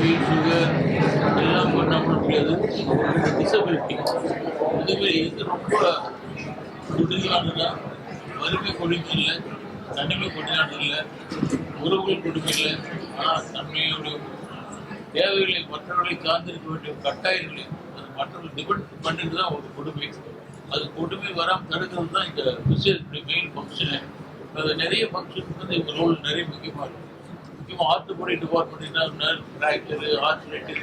BP sugar எல்லாம் பண்ண முடியாது டிசபிலிட்டி இதுவே இது ரொம்ப கொடுமையானதா வறுமை கொடுமை இல்லை தனிமை கொடுமையானது இல்லை உறவுகள் கொடுமை இல்லை. ஆனால் தன்மையோட தேவைகளை மற்றவர்களை சார்ந்திருக்க வேண்டிய கட்டாயங்களை அது மற்றவர்கள் டிபெண்ட் பண்ணிட்டு தான் ஒரு கொடுமை. அது கொடுமை வராமல் தடுக்கிறது தான் இந்த விஷயத்துடைய மெயின் ஃபங்க்ஷனு அது நிறைய ஃபங்க்ஷனுக்கு வந்து இவங்க ரோல் நிறைய முக்கியமாக இருக்கும் முக்கியமாக ஆர்த்தோபடி டிபார்ட்மெண்ட்னா நர்வ் ஃப்ராக்சரு ஆர்த்ரைட்டிஸ்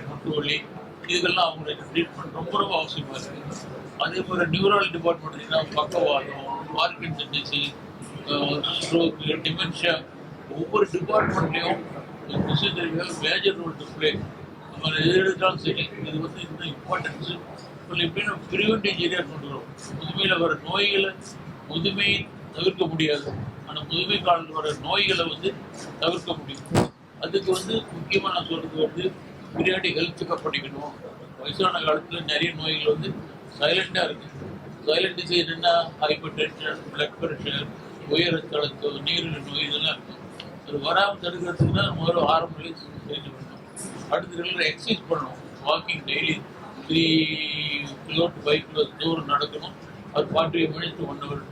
இதுக்கெல்லாம் அவங்களுக்கு ட்ரீட்மெண்ட் ரொம்ப ரொம்ப அவசியமாக இருக்குது அதே போல் நியூரல் டிபார்ட்மெண்ட்னா பக்கவாதம் பார்க்கின்சன் டிசீஸ் ஸ்ட்ரோக்கு டிமென்ஷியா ஒவ்வொரு டிபார்ட்மெண்ட்லேயும் physiotherapy major role to play நம்ம எது எடுத்தாலும் சரி இது வந்து இந்த இம்பார்ட்டன்ஸு இப்போ எப்படின்னா ப்ரிவென்டிவ் ஏரியா கொண்டு வரும். முதுமையில் வர நோய்களை முதுமையை தவிர்க்க முடியாது. ஆனால் முதுமை காலத்தில் வர நோய்களை வந்து தவிர்க்க முடியும். அதுக்கு வந்து முக்கியமாக நான் சொல்றது வந்து பிரியாடி ஹெல்த் செக்அப் பண்ணிக்கணும். வயசான காலத்தில் நிறைய நோய்கள் வந்து சைலண்டாக இருக்குது சைலண்ட் டிசீஸ் என்ன ஹைப்பர் டென்ஷன் பிளட் ப்ரெஷர் உயர் ரத்த அழுத்தம் நீரிழிவு நோய் இதெல்லாம் இருக்கும் அது வராமல் தடுக்கிறதுக்கு தான் முதல்ல ஆரம்பத்திலே செஞ்சு பண்ணணும். அடுத்த ரெகுலர் எக்ஸசைஸ் பண்ணணும். Walking daily three kilo to five kilo தூரம் நடக்கணும். அது forty five minutes one hour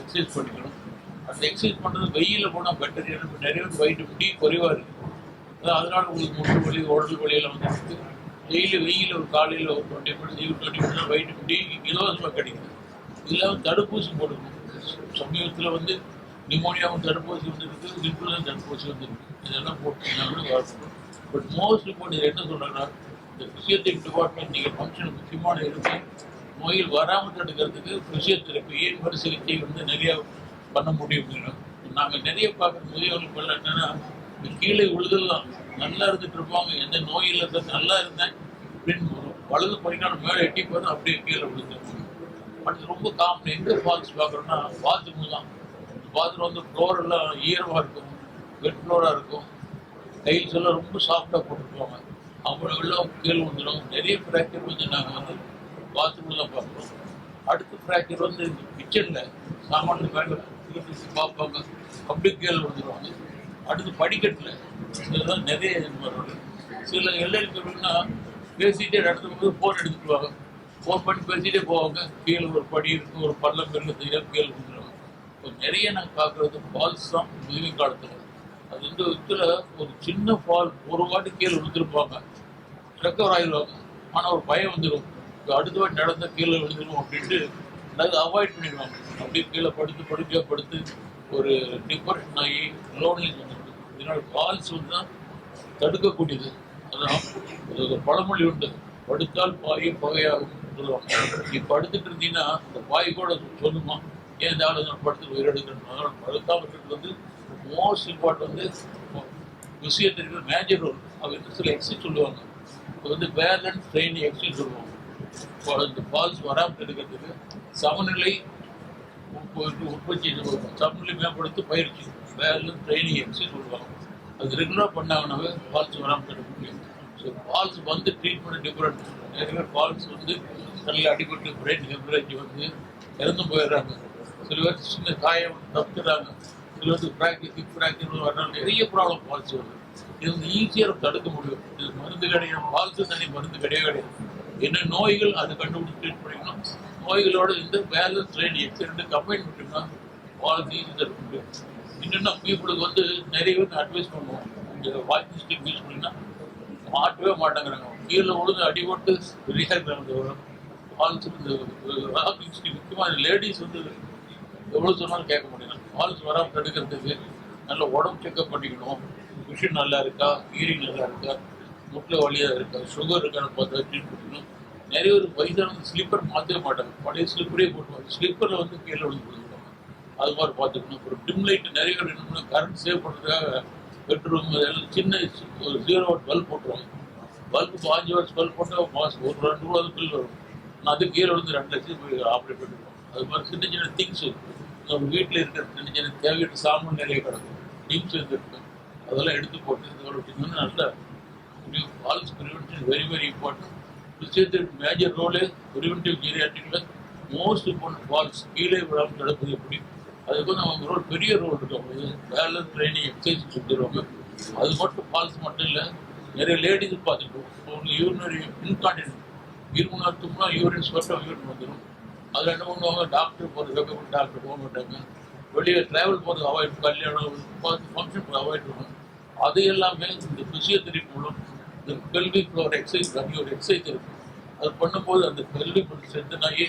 exercise பண்ணிக்கணும். அந்த எக்ஸசைஸ் பண்ணுறது வெயிலில் போனால் பெட்டர் ஏன்னா நிறைய பேர் வைட்டமின் டி குறைவாக இருக்குது அதனால உங்களுக்கு முட்டு வலி உடல் வலியெல்லாம் வந்துருக்கு டெய்லி வெயில் ஒரு காலையில் ஒரு twenty minutes eve twenty minutes vitamin D இலவசமாக கிடைக்குது. இல்லாமல் தடுப்பூசி போடணும் சமீபத்தில் வந்து நிமோனியாவும் தடுப்பூசி வந்துருக்கு இன்ஃபுளுன் தடுப்பூசி வந்துருக்கு. இதெல்லாம் போட்டீங்கன்னா வரணும் பட் மோஸ்ட் இப்போ நீங்கள் என்ன சொல்கிறேன்னா இந்த ஃபிசியோதெரபி டிபார்ட்மெண்ட் நீங்கள் ஃபங்க்ஷன் முக்கியமான இருக்கு நோயில் வராமல் தடுக்கிறதுக்கு ஃபிசியோதெரப்பி ஏன் சிகிச்சை வந்து நிறையா பண்ண முடியும் நாங்கள் நிறைய பார்க்குற முதியவர்கள் என்னன்னா கீழே விழுதல் நல்லா இருந்துட்டு இருப்பாங்க. எந்த நோயில் இருந்தது நல்லா இருந்தேன். அப்படின்னு வலது படிக்கான மேலே எட்டி போதும் அப்படியே கீழே விழுந்துருப்பாங்க அடுத்து ரொம்ப காமன் எங்கே ஃபால்ஸ் பார்க்குறோன்னா பாத்ரூம் தான். பாத்ரூம் வந்து ஃப்ளோர் எல்லாம் ஈரமாக இருக்கும். வெட் ஃப்ளோராக இருக்கும். டைல்ஸ் எல்லாம் ரொம்ப சாஃப்டாக போட்டுருப்பாங்க அவ்வளோ எல்லாம் கீழே வந்துடும் நிறைய ஃப்ராக்சர் வந்து நாங்கள் வந்து பாத்ரூமில் தான் பார்க்குறோம். அடுத்த ஃப்ராக்சர் வந்து கிச்சனில் சாமான் மேலே பார்ப்பாங்க அப்படி கீழே வந்துடுவாங்க அடுத்து படிக்கட்டில் இதெல்லாம் நிறைய வருவாங்க. சில எல்லைக்கு எப்படின்னா பேசிகிட்டே நடத்தும் போது ஃபோன் எடுத்துக்குவாங்க ஃபோன் பண்ணி பேசிகிட்டே போவாங்க. கீழே ஒரு படி இருக்கும் ஒரு பள்ளம் பெரிய தெரியாது கீழே வந்துடுவாங்க இப்போ நிறைய நான் பார்க்குறது ஃபால்ஸ் தான் முதுமை காலத்தில். அது வந்து இதில் ஒரு சின்ன ஃபால் ஒரு வாட்டி கீழே விழுந்துருப்பாங்க. ரெக்கவர் ஆயிடுவாங்க ஆனால் ஒரு பயம் வந்துடும் அடுத்த வாட்டி நடந்தால் கீழே விழுந்துடும் அப்படின்ட்டு அதாவது அவாய்ட் பண்ணிடுவாங்க. அப்படியே கீழே படுத்து படுக்கையாக படுத்து ஒரு டிப்ரெஷன் ஆகி லோன்லிஸ் வந்துருக்கு இதனால பால்ஸ் வந்து தான் தடுக்கக்கூடியது. அதான் ஒரு பழமொழி உண்டு. படுத்தால் பாயே பகையாகும் சொல்லுவாங்க. நீ படுத்துட்டு இருந்தீங்கன்னா அந்த பாய் கூட சொல்லுமா? ஏன் இந்த ஆளு படுத்து உயிரெடுக்கணும் அதனால படுக்காம இருக்கிறது வந்து மோஸ்ட் இம்பார்ட்டன் வந்து விஷயத்திற்கு மேஜர் ரோல் அவங்க சில எக்ஸிட் சொல்லுவாங்க. இப்போ வந்து பேலன்ஸ் ட்ரெயின் எக்ஸிட் சொல்லுவாங்க. இந்த ஃபால்ஸ் வராமல் இருக்கிறதுக்கு சமநிலை உற்பத்தி சமநிலை மேம்படுத்த பயிற்சி வேலை ட்ரைனிங் எக்ஸைஸ் சொல்லுவாங்க. அது ரெகுலராக பண்ணாங்கனாவே ஃபால்ஸ் வராமல் தடுக்க முடியும் ஸோ ஃபால்ஸ் வந்து ட்ரீட்மெண்ட் டிஃப்ரெண்ட் நிறைய பேர் ஃபால்ஸ் வந்து தலையில் அடிபட்டு பிரெயின் ஹெமரேஜ் வந்து இறந்து போயிடுறாங்க. சில பேர் சின்ன காயம் தப்புறாங்க சில பேருக்கு ஃப்ராக்சர் ஹிப் ஃப்ராக்சர் வர்றாங்க நிறைய ப்ராப்ளம் ஃபால்ஸ் வருது. இது வந்து ஈஸியாக தடுக்க முடியும். இது மருந்து கிடையாது ஃபால்ஸு தனி மருந்து கிடையவே கிடையாது. என்ன நோய்கள் அதை கண்டுபிடிச்சு ட்ரீட் பண்ணிக்கணும். நோய்களோடு இந்த பேலன்ஸ் ட்ரெயின் ரெண்டு கம்பைன் பண்ணிட்டோம்னா ஆல் தீஸ் தடுக்க இன்னும் பீப்புளுக்கு வந்து நிறைய பேர் அட்வைஸ் பண்ணுவோம். இந்த வாக்கிங் ஸ்டிக் யூஸ் பண்ணினா மாட்டவே மாட்டேங்கிறாங்க. கீழே விழுந்து அடிபட்டு வெளியாகிறாங்க ஃபால்ஸ் இந்த வாக்கிங் ஸ்டிக் முக்கியமாக லேடிஸ் வந்து எவ்வளோ சொன்னாலும் கேட்க முடியும் ஃபால்ஸ் வராமல் தடுக்கிறதுக்கு நல்ல உடம்பு செக்அப் பண்ணிக்கணும். விஷன் நல்லா இருக்கா? ஈரிங் நல்லா இருக்கா? முட்டில் வலியாக இருக்கா? சுகர் இருக்கான்னு பார்த்தா ட்ரீட் பண்ணிக்கணும் நிறைய ஒரு வந்து ஸ்லீப்பர் மாற்றவே மாட்டாங்க. பழைய ஸ்லீப்பரே போட்டுவாங்க ஸ்லீப்பரில் வந்து கீழே விழுந்து விழுந்துருவாங்க. அது மாதிரி பார்த்துக்கணும். அப்புறம் டிம் லைட் நிறைய பேர் என்ன பண்ணுவாங்க? கரண்ட் சேவ் பண்ணுறதுக்காக பெட்ரூம் இதெல்லாம் சின்ன ஒரு ஜீரோ வாட் பல்ப் போட்டுருவாங்க. பல்ப் பாஞ்சு வாட்ஸ் பல்ப் போட்டால் மாதம் ஒரு ரெண்டு ரூபா பில் வரும். நான் அது கீழே விழுந்து ரெண்டு லட்சம் போய் ஆப்ரேட் பண்ணிடுவோம் அது மாதிரி சின்ன சின்ன திங்ஸு நம்ம வீட்டில் இருக்கிற சின்ன சின்ன தேவையான சாமான் நிறைய கிடக்கும். டிம்ஸ் இருந்திருக்கும் அதெல்லாம் எடுத்து போட்டு இதோட இன்னும் நல்ல falls prevention very very important விஷயத்திற்கு மேஜர் ரோலே பிரிவென்டிவ் ஜீரியாட்டிக்கில் மோஸ்ட் இம்பார்ட்டன்ட் ஃபால்ஸ் கீழே விடாமல் நடப்பது எப்படி? அதுக்கு வந்து ரோல் பெரிய ரோல் இருக்கும் பேலன்ஸ் ட்ரைனிங் எக்ஸசைஸ் கொடுத்துருவாங்க அது மட்டும் ஃபால்ஸ் மட்டும் இல்லை நிறைய லேடிஸ் பார்த்துட்டோம் யூரினரி இன்கான்டினன்ட் இருமுனா தும்னா யூரின் ஸ்வெட்டம் யூரின் வந்துடும் அதில் என்ன பண்ணுவாங்க? டாக்டர் போகிறதுக்கு டாக்டர் போக மாட்டாங்க. வெளியே ட்ராவல் போகிறது அவாய்ட் கல்யாணம் ஃபங்க்ஷன் அவாய்ட் பண்ணணும். அது எல்லாமே இந்த ஃபிசியோதெரபி மூலம் இந்த பெல்வி ஃப்ளோர் எக்ஸசைஸ் அப்படி ஒரு எக்ஸசைஸ் இருக்கு. அது பண்ணும்போது அந்த பெல்வி ஃப்ளோர் ஆகி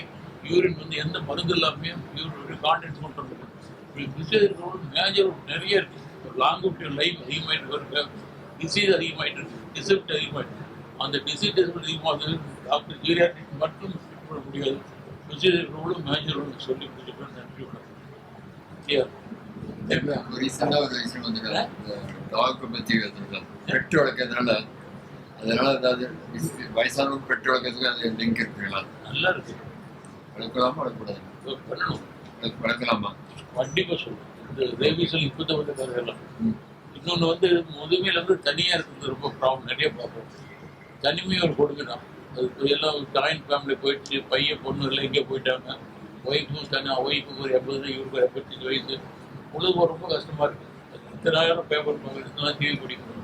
யூரின் வந்து எந்த மருந்து இல்லாமல் யூரின் கான்டென்ட் கொண்டு வந்துருக்கு ஃபிசியோதெரபி மேஜர் நிறைய இருக்கு. லாங் லைஃப் அதிகமாயிட்டு வருங்க டிசீஸ் அதிகமாயிட்டு இருக்கு. டிசிப்ட் ஆகிட்டு அந்த டிசீஸ் அதிகமாக டாக்டர் ஜீரியாட்டிக் மட்டும் பண்ண முடியாது. ஃபிசியோதெரபியோட மேஜர் சொல்லி கொடுத்துருக்கேன் நன்றி வணக்கம். Yeah. ரீசெண்டாக ஒரு விஷயம் வந்து டாக் பற்றி பெட் வளர்க்கறதுனால அதனால ஏதாவது வயசானவங்க வளர்க்கறதுக்கு அது லிங்க் இருக்குங்களா? நல்லா இருக்கு. வளர்க்கலாமா வளர்க்கக்கூடாது? பண்ணணும். வளர்க்க- வளர்க்கலாமா? கண்டிப்பா சொல்லுவேன் இந்த ரேபிஸில் இப்போ வந்து கதையெல்லாம் ம். இன்னொன்று வந்து முதுமையில இருந்து தனியாக இருக்கிறது ரொம்ப ப்ராப்ளம் நிறைய பார்ப்போம் தனிமையும் ஒரு கொடுமை தான் அது எல்லாம் ஜாயின்ட் ஃபேமிலி போயிடுச்சு. பையன் பொண்ணு எல்லாம் இங்கே போயிட்டாங்க. ஒய்ஃபும் தனி ஒய்ஃபுக்கு ஒரு எண்பது இவருக்கு எண்பத்தஞ்சு வயசு. பொழுது ரொம்ப கஷ்டமா இருக்கு. இத்தனாயிரம் பேப்பர் பார்க்கணும் இத்தனை டிவி பிடிக்கணும்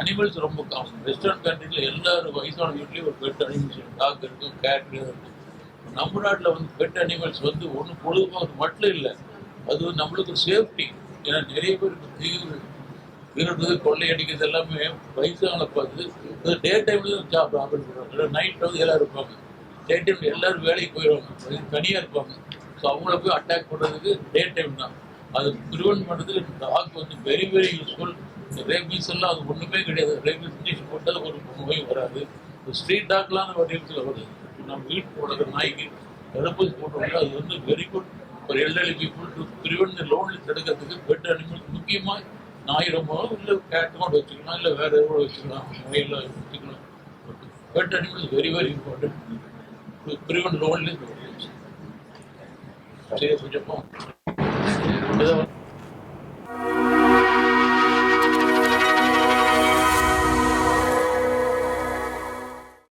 அனிமல்ஸ் ரொம்ப காமன் வெஸ்டர்ன் கண்ட்ரியில் எல்லாரும் வயசான வீட்லேயும் ஒரு பெட் அனிமல்ஸ் டாக் இருக்கும் கேட் இருக்கும் நம்ம நாட்டில் வந்து பெட் அனிமல்ஸ் வந்து ஒன்றும் பொழுதுபோக்கு மட்டும் இல்லை. அது வந்து நம்மளுக்கு சேஃப்டி ஏன்னா நிறைய பேருக்கு தீவிர திருடுறது கொள்ளை அடிக்கிறது எல்லாமே வயசான பார்த்து டே டைம்ல ஜாப் ஆப்ரேட் பண்ணுவாங்க நைட் வந்து எல்லோரும் இருப்பாங்க. டே டைம் எல்லாரும் வேலைக்கு போயிடுவாங்க. தனியாக இருப்பாங்க. ஸோ அவங்கள போய் அட்டாக் பண்ணுறதுக்கு டே டைம் தான். அது ப்ரிவென்ட் பண்ணுறதுக்கு டாக் வந்து வெரி வெரி யூஸ்ஃபுல் ரேபீஸ் எல்லாம் அது ஒன்றுமே கிடையாது. ரேபீஸ் இன்ஜெக்ஷன் போட்டால் ஒரு நோய் வராது. ஸ்ட்ரீட் டாக்லாம் நம்ம வடிவத்தில் வருது. நம்ம வீட்டு போடுற நாய்க்கு தடுப்பூசி போட்டோம்னா அது வந்து வெரி குட் ஒரு elderly people to prevent lonely தடுக்கிறதுக்கு பெட் அனிமல்ஸ் முக்கியமாக நாய் ரொம்ப இல்லை கேட் கூட வச்சுக்கலாம் இல்லை வேற எதுவும் வச்சுக்கலாம். நோயெல்லாம் வச்சுக்கலாம். Pet animals very very important to prevent lonely சரி கொஞ்சம்